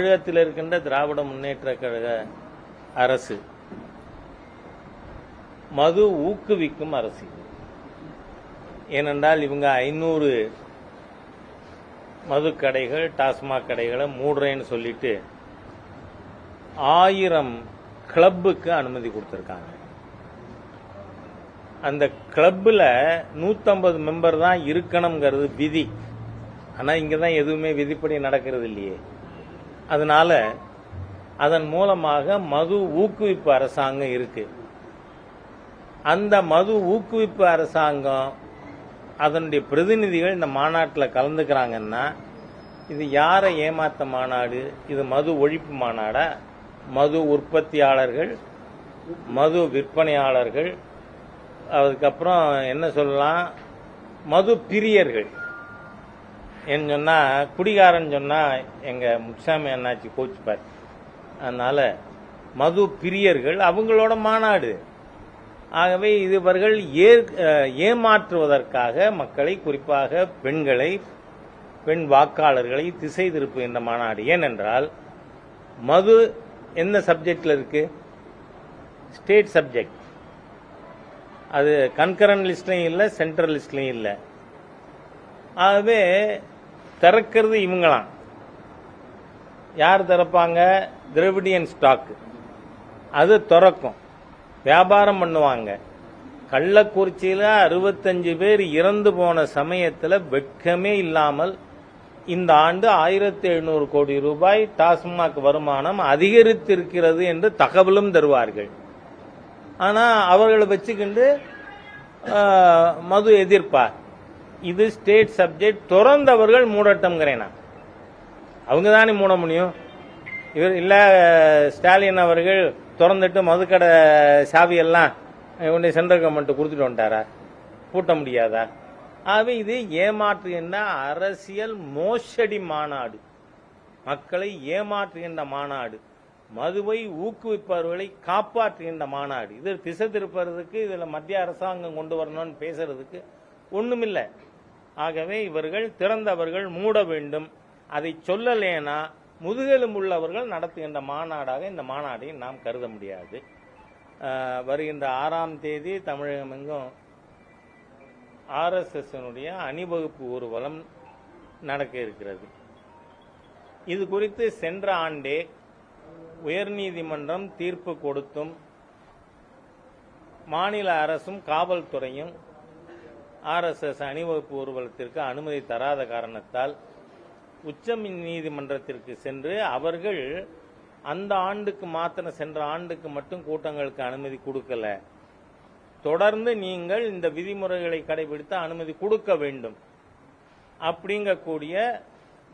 தமிழகத்தில் இருக்கின்ற திராவிட முன்னேற்ற கழக அரசு மது ஊக்குவிக்கும் அரசு ஏனென்றால் இவங்க ஐநூறு மது கடைகள் டாஸ்மாக் கடைகளை மூடுறேன்னு சொல்லிட்டு ஆயிரம் கிளப்புக்கு அனுமதி கொடுத்துருக்காங்க. அந்த கிளப்பில் நூற்றம்பது மெம்பர் தான் இருக்கணுங்கிறது விதி. ஆனால் இங்கே தான் எதுவுமே விதிப்படி நடக்கிறது இல்லையே. அதனால அதன் மூலமாக மது ஊக்குவிப்பு அரசாங்கம் இருக்கு. அந்த மது ஊக்குவிப்பு அரசாங்கம் அதனுடைய பிரதிநிதிகள் இந்த மாநாட்டில் கலந்துக்கிறாங்கன்னா இது யாரை ஏமாத்த மாநாடு? இது மது ஒழிப்பு மாநாடா? மது உற்பத்தியாளர்கள் மது விற்பனையாளர்கள் அதுக்கப்புறம் என்ன சொல்லலாம்? மது பிரியர்கள். என்ன சொன்னால் குடிகாரன் சொன்னால் எங்கள் முச்சாமி அண்ணாச்சி கோச்சுப்பார். அதனால் மது பிரியர்கள் அவங்களோட மாநாடு. ஆகவே இதுவர்கள் ஏ ஏமாற்றுவதற்காக மக்களை குறிப்பாக பெண்களை பெண் வாக்காளர்களை திசை திருப்புகின்ற மாநாடு. ஏனென்றால் மது எந்த சப்ஜெக்டில் இருக்கு? State subject. அது கன்கரன் லிஸ்ட்லையும் இல்லை சென்ட்ரல் லிஸ்ட்லையும் இல்லை. ஆகவே திறக்கிறது இவங்களாம். யார் திறப்பாங்க? திரவிடியன் ஸ்டாக் அது திறக்கும். வியாபாரம் பண்ணுவாங்க. கள்ளக்குறிச்சியில் அறுபத்தஞ்சு பேர் இறந்து போன சமயத்தில் வெட்கமே இல்லாமல் இந்த ஆண்டு ஆயிரத்தி எழுநூறு கோடி ரூபாய் டாஸ்மாக் வருமானம் அதிகரித்திருக்கிறது என்று தகவலும் தருவார்கள். ஆனால் அவர்களை வச்சுக்கிண்டு மது எதிர்ப்பார். இது ஸ்டேட் சப்ஜெக்ட் திறந்தவர்கள் மூடட்டம்ங்கிறேன். நான் அவங்க தானே மூட முடியும்? இவர் இல்ல ஸ்டாலின் அவர்கள் திறந்துட்டு மதுக்கடை சாவியெல்லாம் உடனே சென்ட்ரல் கவர்மெண்ட் கொடுத்துட்டு வந்துட்டாரா? பூட்ட முடியாதா? ஆகவே இது ஏமாற்றுகின்ற அரசியல் மோசடி மாநாடு. மக்களை ஏமாற்றுகின்ற மாநாடு. மதுவை ஊக்குவிப்பவர்களை காப்பாற்றுகின்ற மாநாடு. இது திசை திருப்பறதுக்கு இதுல மத்திய அரசாங்கம் கொண்டு வரணும்னு பேசுறதுக்கு ஒண்ணுமில்லை. ஆகவே இவர்கள் திறந்தவர்கள் மூட வேண்டும். அதை சொல்லலேனா முதுகெலும்புள்ளவர்கள் நடத்துகின்ற மாநாடாக இந்த மாநாடை நாம் கருத முடியாது. வருகின்ற ஆறாம் தேதி தமிழகம் எங்கும் ஆர்எஸ்எஸ்னுடைய அணிவகுப்பு ஊர்வலம் நடக்க இருக்கிறது. இது குறித்து சென்ற ஆண்டே உயர்நீதிமன்றம் தீர்ப்பு கொடுத்தும் மாநில அரசும் காவல்துறையும் ஆர்எஸ்எஸ் அணிவகுப்பு ஊர்வலத்திற்கு அனுமதி தராத காரணத்தால் உச்ச நீதிமன்றத்திற்கு சென்று அவர்கள் அந்த ஆண்டுக்கு மாத்திரம் சென்ற ஆண்டுக்கு மட்டும் கூட்டங்களுக்கு அனுமதி கொடுக்கல. தொடர்ந்து நீங்கள் இந்த விதிமுறைகளை கடைபிடித்து அனுமதி கொடுக்க வேண்டும். அப்படிங்கக்கூடிய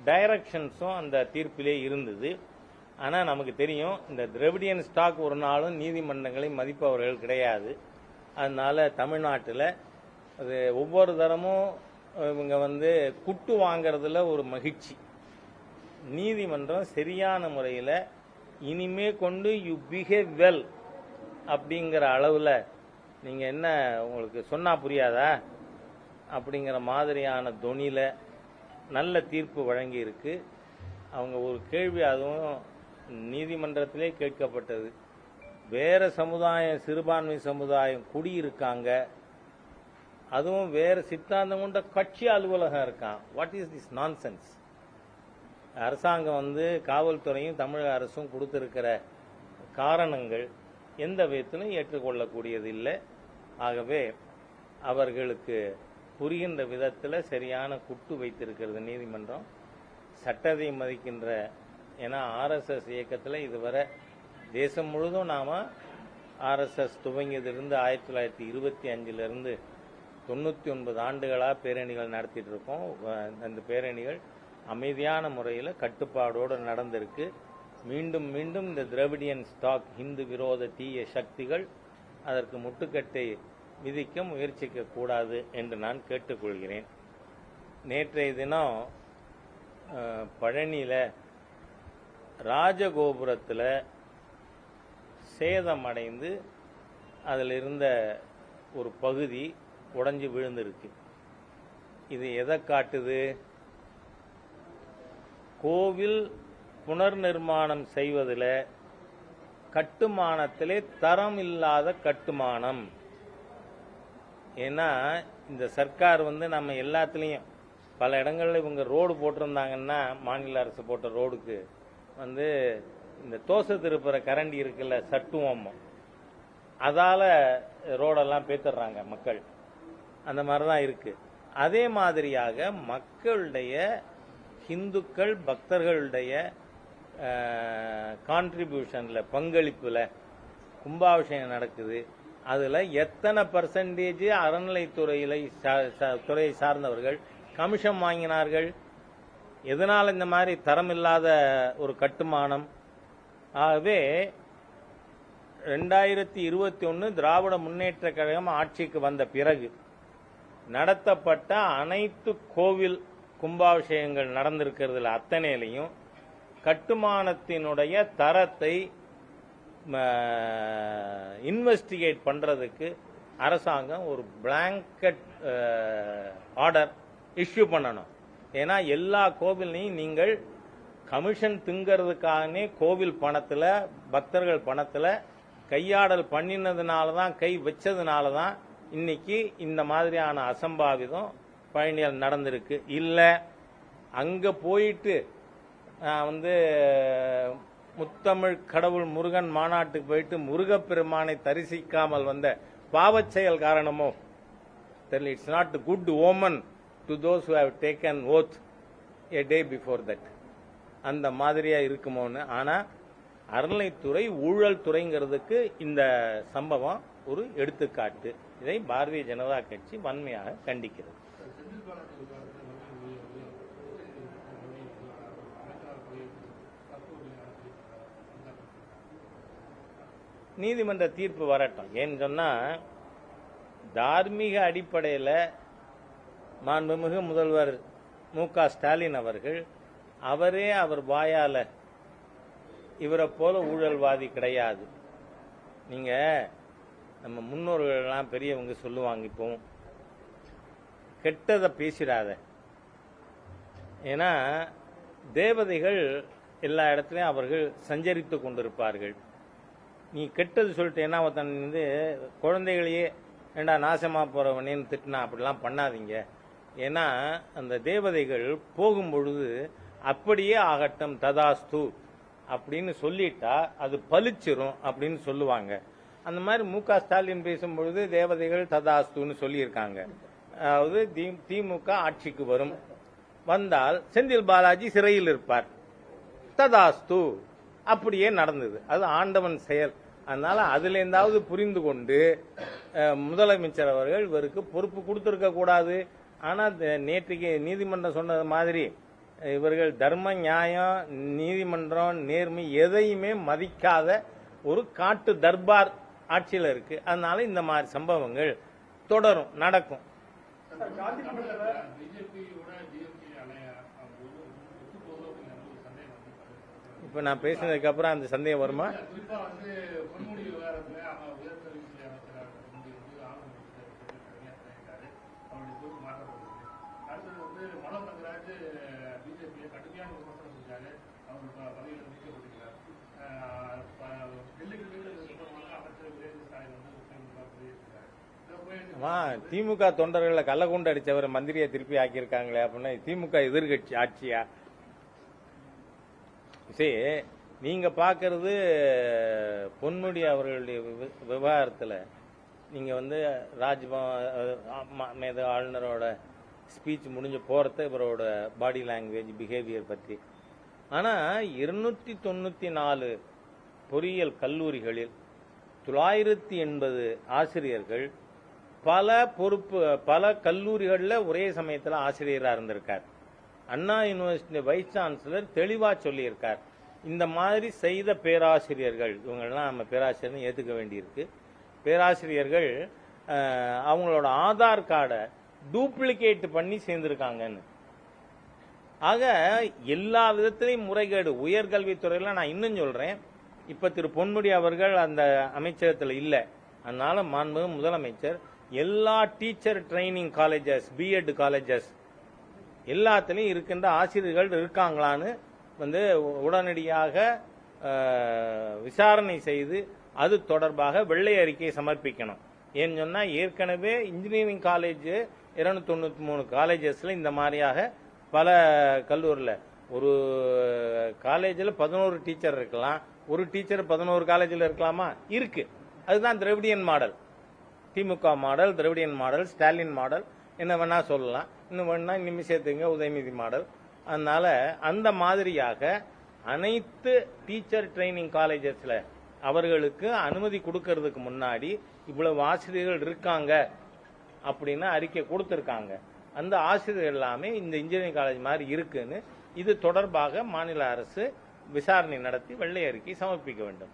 டைரக்ஷன்ஸும் அந்த தீர்ப்பிலே இருந்தது. ஆனால் நமக்கு தெரியும் இந்த திரவிடியன் ஸ்டாக் ஒரு நாளும் நீதிமன்றங்களை மதிப்பவர்கள் கிடையாது. அதனால தமிழ்நாட்டில் அது ஒவ்வொரு தரமும் இவங்க வந்து குட்டு வாங்குறதுல ஒரு மகிழ்ச்சி. நீதிமன்றம் சரியான முறையில் இனிமே கொண்டு யூ பிஹேவ் வெல் அப்படிங்கிற அளவில் நீங்கள் என்ன உங்களுக்கு சொன்னா புரியாதா? அப்படிங்கிற மாதிரியான தொனியில் நல்ல தீர்ப்பு வழங்கியிருக்கு. அவங்க ஒரு கேள்வி அதுவும் நீதிமன்றத்திலே கேட்கப்பட்டது. வேற சமுதாயம் சிறுபான்மை சமுதாயம் குடியிருக்காங்க. அதுவும் வேறு சித்தாந்தம் கொண்ட கட்சி அலுவலகம் இருக்கான். What is this nonsense அரசாங்கம் வந்து காவல்துறையும் தமிழக அரசும் கொடுத்திருக்கிற காரணங்கள் எந்த விதத்திலும் ஏற்றுக்கொள்ளக்கூடியது இல்லை ஆகவே அவர்களுக்கு புரிகின்ற விதத்தில் சரியான குட்டு வைத்திருக்கிறது நீதிமன்றம். சட்டத்தை மதிக்கின்ற ஏன்னா ஆர்எஸ்எஸ் இயக்கத்தில் இதுவரை தேசம் முழுதும் நாம் ஆர்எஸ்எஸ் துவங்கியதிலிருந்து ஆயிரத்தி தொள்ளாயிரத்தி இருபத்தி அஞ்சிலிருந்து தொண்ணூற்றி ஒன்பது ஆண்டுகளாக பேரணிகள் நடத்திட்டு இருக்கோம் வ- அந்த பேரணிகள் அமைதியான முறையில் கட்டுப்பாடோடு நடந்திருக்கு. மீண்டும் மீண்டும் இந்த திராவிடியன் ஸ்டாக் இந்து விரோத தீய சக்திகள் அதற்கு முட்டுக்கட்டை விதிக்க முயற்சிக்க கூடாது என்று நான் கேட்டுக்கொள்கிறேன். நேற்றைய தினம் பழனியில் ராஜகோபுரத்தில் சேதமடைந்து அதில் இருந்த ஒரு பகுதி உடஞ்சி விழுந்திருக்கு. இது எதை காட்டுது? கோவில் புனர் நிர்மாணம் செய்வதில் கட்டுமானத்திலே தரம் இல்லாத கட்டுமானம். ஏன்னா இந்த சர்க்கார் வந்து நம்ம எல்லாத்துலேயும் பல இடங்களில் இவங்க ரோடு போட்டிருந்தாங்கன்னா மாநில அரசு போட்ட ரோடுக்கு வந்து இந்த தோசை திருப்புற கரண்டி இருக்குல்ல சட்டுவம். அதால் ரோடெல்லாம் பேத்துடுறாங்க மக்கள். அந்த மாதிரி தான் இருக்கு. அதே மாதிரியாக மக்களுடைய ஹிந்துக்கள் பக்தர்களுடைய கான்ட்ரிபியூஷனில் பங்களிப்பில் கும்பாபிஷேகம் நடக்குது. அதில் எத்தனை பர்சன்டேஜ் அறநிலைத்துறையில துறையை சார்ந்தவர்கள் கமிஷன் வாங்கினார்கள்? எதனால் இந்த மாதிரி தரமில்லாத ஒரு கட்டுமானம்? ஆகவே ரெண்டாயிரத்தி இருபத்தி ஒன்று திராவிட முன்னேற்ற கழகம் ஆட்சிக்கு வந்த பிறகு நடத்தப்பட்ட அனைத்து கோவில் கும்பாபிஷேகங்கள் நடந்திருக்கிறதுல அத்தனையிலையும் கட்டுமானத்தினுடைய தரத்தை இன்வெஸ்டிகேட் பண்றதுக்கு அரசாங்கம் ஒரு பிளாங்கட் ஆர்டர் இஷ்யூ பண்ணணும். ஏன்னா எல்லா கோவிலையும் நீங்கள் கமிஷன் திங்கிறதுக்காகனே கோவில் பணத்தில் பக்தர்கள் பணத்தில் கையாடல் பண்ணினதுனால தான் கை வச்சதுனால தான் இன்னைக்கு இந்த மாதிரியான அசம்பாவிதம் பழனியில் நடந்திருக்கு. இல்லை அங்கே போயிட்டு நான் வந்து முத்தமிழ் கடவுள் முருகன் மாநாட்டுக்கு போயிட்டு முருகப்பெருமானை தரிசிக்காமல் வந்த பாவச் செயல் காரணமோ தெரியல it's not good omen to those who have taken oath a day before that அந்த மாதிரியா இருக்குமோன்னு. ஆனால் அறநிலைத்துறை ஊழல் துறைங்கிறதுக்கு இந்த சம்பவம் ஒரு எடுத்துக்காட்டு. இதை பாரதிய ஜனதா கட்சி வன்மையாக கண்டிக்கிறது. நீதிமன்ற தீர்ப்பு வரட்டும். ஏன்னு சொன்னா தார்மீக அடிப்படையில் மாண்புமிகு முதல்வர் மு க ஸ்டாலின் அவர்கள் அவரே அவர் வாயால இவரை போல ஊழல்வாதி கிடையாது. நீங்க நம்ம முன்னோர்கள்லாம் பெரியவங்க சொல்லுவாங்க இப்போ கெட்டதை பேசிடாத. ஏன்னா தேவதைகள் எல்லா இடத்துலையும் அவர்கள் சஞ்சரித்து கொண்டிருப்பார்கள். நீ கெட்டது சொல்லிட்டேன்னா ஒருத்தன் வந்து குழந்தைகளையே ஏண்டா நாசமாக போகிறவனேன்னு திட்டினா அப்படிலாம் பண்ணாதீங்க. ஏன்னா அந்த தேவதைகள் போகும் பொழுது அப்படியே ஆகட்டும் ததாஸ்து அப்படின்னு சொல்லிட்டா அது பளிச்சிரும் அப்படின்னு சொல்லுவாங்க. அந்த மாதிரி மு க ஸ்டாலின் பேசும்பொழுது தேவதைகள் ததாஸ்துன்னு சொல்லியிருக்காங்க. அதாவது தி- திமுக ஆட்சிக்கு வரும். வந்தால் செந்தில் பாலாஜி சிறையில் இருப்பார். ததாஸ்து அப்படியே நடந்தது. அது ஆண்டவன் செயல். அதனால அதுல இருந்தாவது புரிந்து கொண்டு முதலமைச்சர் அவர்கள் இவருக்கு பொறுப்பு கொடுத்திருக்க கூடாது. ஆனா நேற்றுக்கு நீதிமன்றம் சொன்னது மாதிரி இவர்கள் தர்ம நியாயம் நீதிமன்றம் நேர்மை எதையுமே மதிக்காத ஒரு காட்டு தர்பார் ஆட்சியில் இருக்கு. அதனால இந்த மாதிரி சம்பவங்கள் தொடரும் நடக்கும். இப்ப நான் பேசினதுக்கு அப்புறம் அந்த சந்தேகம் வருமா? மனோ தங்கராஜ் பிஜேபியை கடுமையான விமர்சனம் செஞ்சாரு. அவர் பதவியில் பதவியில ஆமா திமுக தொண்டர்களை கள்ளகுண்டு அடிச்சவர் மந்திரியை திருப்பி ஆக்கியிருக்காங்களே அப்படின்னா திமுக எதிர்கட்சி ஆட்சியா? சரி நீங்க பாக்குறது பொன்முடி அவர்களுடைய விவ- விவகாரத்துல நீங்க வந்து ராஜ்பவன் ஆளுநரோட ஸ்பீச் முடிஞ்சு போறத இவரோட பாடி லாங்குவேஜ் பிஹேவியர் பற்றி ஆனா இருநூத்தி தொண்ணூத்தி நாலு பொறியியல் கல்லூரிகளில் தொள்ளாயிரத்தி எண்பது ஆசிரியர்கள் பல பொறுப்பு பல கல்லூரிகளில் ஒரே சமயத்தில் ஆசிரியராக இருந்திருக்கார். அண்ணா யூனிவர்சிட்டி வைஸ் சான்சலர் தெளிவாக சொல்லியிருக்கார். இந்த மாதிரி செய்த பேராசிரியர்கள் இவங்கெல்லாம் நம்ம பேராசிரியர்னு ஏற்றுக்க வேண்டியிருக்கு. பேராசிரியர்கள் அவங்களோட ஆதார் கார்டை டூப்ளிகேட் பண்ணி சேர்ந்திருக்காங்கன்னு. ஆக எல்லா விதத்திலையும் முறைகேடு. உயர்கல்வித்துறையில் நான் இன்னும் சொல்கிறேன் இப்போ திரு பொன்முடி அவர்கள் அந்த அமைச்சகத்தில் இல்லை. அதனால மாண்புமிகு முதலமைச்சர் எல்லா teacher training colleges B Ed colleges எல்லாத்துலேயும் இருக்கின்ற ஆசிரியர்கள் இருக்காங்களான்னு வந்து உடனடியாக விசாரணை செய்து அது தொடர்பாக வெள்ளை அறிக்கை சமர்ப்பிக்கணும். ஏன்னு சொன்னால் ஏற்கனவே இன்ஜினியரிங் காலேஜ் இருநூத்தி மூணு காலேஜஸில் இந்த மாதிரியாக பல கல்லூரியில் ஒரு காலேஜில் பதினோரு டீச்சர் இருக்கலாம் ஒரு டீச்சர் பதினோரு காலேஜில் இருக்கலாமா? இருக்கு. அதுதான் Dravidian model. DMK model Dravidian model Stalin model என்ன வேணா சொல்லலாம். இன்னும் வேணா இனிமே சேர்த்துங்க உதயநிதி மாடல். அதனால அந்த மாதிரியாக அனைத்து டீச்சர் ட்ரைனிங் காலேஜஸ்ல அவர்களுக்கு அனுமதி கொடுக்கறதுக்கு முன்னாடி இவ்வளவு ஆசிரியர்கள் இருக்காங்க அப்படின்னு அறிக்கை கொடுத்திருக்காங்க. அந்த ஆசிரியர் எல்லாமே இந்த இன்ஜினியரிங் காலேஜ் மாதிரி இருக்குன்னு இது தொடர்பாக மாநில அரசு விசாரணை நடத்தி வெள்ளை அறிக்கை சமர்ப்பிக்க வேண்டும்.